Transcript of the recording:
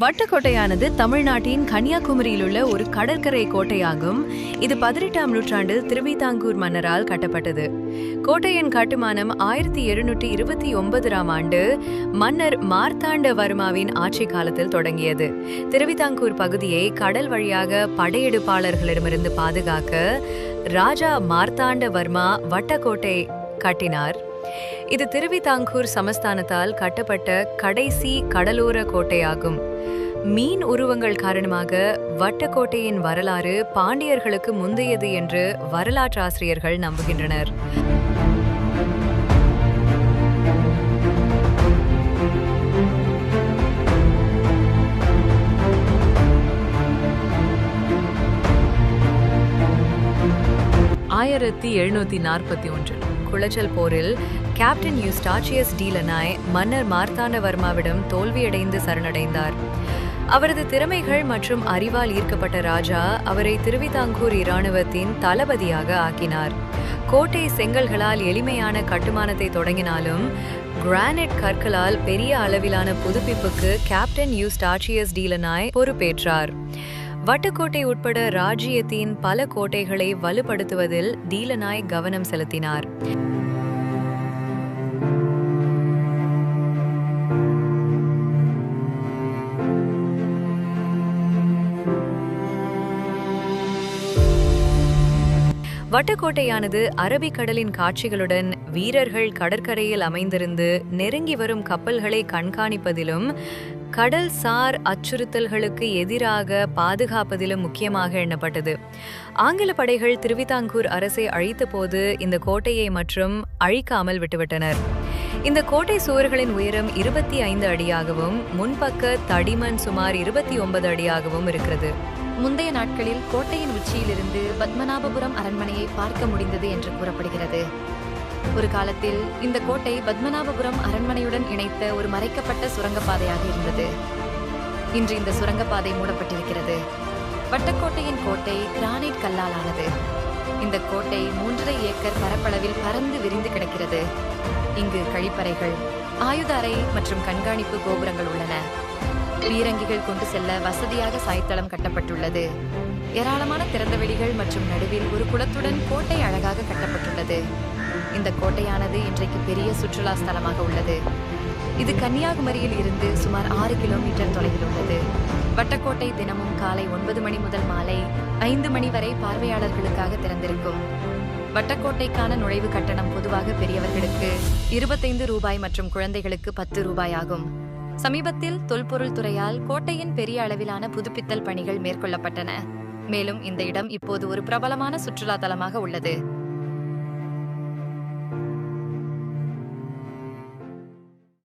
வட்டக்கோட்டையானது தமிழ்நாட்டின் கன்னியாகுமரியில் உள்ள ஒரு கடற்கரை கோட்டையாகும். இது பதினெட்டாம் நூற்றாண்டில் திருவிதாங்கூர் மன்னரால் கட்டப்பட்டது. கோட்டையின் கட்டுமானம் ஆயிரத்தி எழுநூற்றி இருபத்தி ஒன்பதாம் ஆண்டு மன்னர் மார்த்தாண்டவர்மாவின் ஆட்சி காலத்தில் தொடங்கியது. திருவிதாங்கூர் பகுதியை கடல் வழியாக படையெடுப்பாளர்களிடமிருந்து பாதுகாக்க ராஜா மார்த்தாண்டவர்மா வட்டக்கோட்டை கட்டினார். இது திருவிதாங்கூர் சமஸ்தானத்தால் கட்டப்பட்ட கடைசி கடலோர கோட்டையாகும். மீன் உருவங்கள் காரணமாக வட்டக்கோட்டையின் வரலாறு பாண்டியர்களுக்கு முந்தையது என்று வரலாற்றாசிரியர்கள் நம்புகின்றனர். ஆயிரத்தி எழுநூத்தி நாற்பத்தி ஒன்றில் குளச்சல் போரில் கேப்டன் யூஸ்டாச்சியஸ் டீலனாய் மன்னர் மார்த்தாண்டவர்மாவிடம் தோல்வியடைந்து சரணடைந்தார். அவரது திறமைகள் மற்றும் அறிவால் ஈர்க்கப்பட்ட ராஜா அவரை திருவிதாங்கூர் இராணுவத்தின் தளபதியாக ஆக்கினார். கோட்டை செங்கல்களால் எளிமையான கட்டுமானத்தை தொடங்கினாலும் கிரானைட் கற்களால் பெரிய அளவிலான புதுப்பிப்புக்கு கேப்டன் யூஸ்டாச்சியஸ் டீலனாய் பொறுப்பேற்றார். வட்டுக்கோட்டை உட்பட ராஜ்யத்தின் பல கோட்டைகளை வலுப்படுத்துவதில் தீலனாய் கவனம் செலுத்தினார். வட்டக்கோட்டையானது அரபிக்கடலின் காட்சிகளுடன் வீரர்கள் கடற்கரையில் அமைந்திருந்து நெருங்கி வரும் கப்பல்களை கண்காணிப்பதிலும் கடல் சார் அச்சுறுத்தல்களுக்கு எதிராக பாதுகாப்பதிலும் முக்கியமாக எண்ணப்பட்டது. ஆங்கில படைகள் திருவிதாங்கூர் அரசை அழித்தபோது இந்த கோட்டையை மற்றும் அழிக்காமல் விட்டுவிட்டனர். இந்த கோட்டை சுவர்களின் உயரம் இருபத்தி ஐந்து அடியாகவும் முன்பக்க தடிமன் சுமார் இருபத்தி ஒன்பது அடியாகவும் இருக்கிறது. முந்தைய நாட்களில் கோட்டையின் உச்சியிலிருந்து பத்மநாபபுரம் அரண்மனையை பார்க்க முடிந்தது என்று கூறப்படுகிறது. ஒரு காலத்தில் இந்த கோட்டை பத்மநாபபுரம் அரண்மனையுடன் இணைத்த ஒரு மறைக்கப்பட்ட சுரங்கப்பாதையாக இருந்தது. இன்று இந்த சுரங்கப்பாதை மூடப்பட்டிருக்கிறது. வட்டக்கோட்டையின் கோட்டை கிரானைட் கல்லால் ஆனது இந்த கோட்டை மூன்றரை ஏக்கர் பரப்பளவில் பறந்து விரிந்து கிடக்கிறது. இங்கு கழிப்பறைகள் ஆயுத அறை மற்றும் கண்காணிப்பு கோபுரங்கள் உள்ளன. பீரங்கிகள் கொண்டு செல்ல வசதியாக சாய்த்தளம் கட்டப்பட்டுள்ளது. ஏராளமான திறந்த வெளிகள் மற்றும் நடுவில் ஒரு குளத்துடன் கோட்டை அழகாக கட்டப்பட்டுள்ளது. இந்த கோட்டையானது இன்றைக்கு பெரிய சுற்றுலா ஸ்தலமாக உள்ளது. இது கன்னியாகுமரியில் இருந்து சுமார் ஆறு கிலோமீட்டர் தொலைவில் உள்ளது. வட்டக்கோட்டை தினமும் காலை ஒன்பது மணி முதல் மாலை ஐந்து மணி வரை பார்வையாளர்களுக்காக திறந்திருக்கும். வட்டக்கோட்டைக்கான நுழைவு கட்டணம் பொதுவாக பெரியவர்களுக்கு இருபத்தைந்து ரூபாய் மற்றும் குழந்தைகளுக்கு பத்து ரூபாய் ஆகும். சமீபத்தில் தொல்பொருள் துறையால் கோட்டையின் பெரிய அளவிலான புதுப்பித்தல் பணிகள் மேற்கொள்ளப்பட்டன. மேலும் இந்த இடம் இப்போது ஒரு பிரபலமான சுற்றுலா தலமாக உள்ளது.